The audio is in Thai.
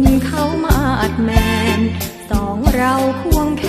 ญเขามาอัดแมน สองเราควงแข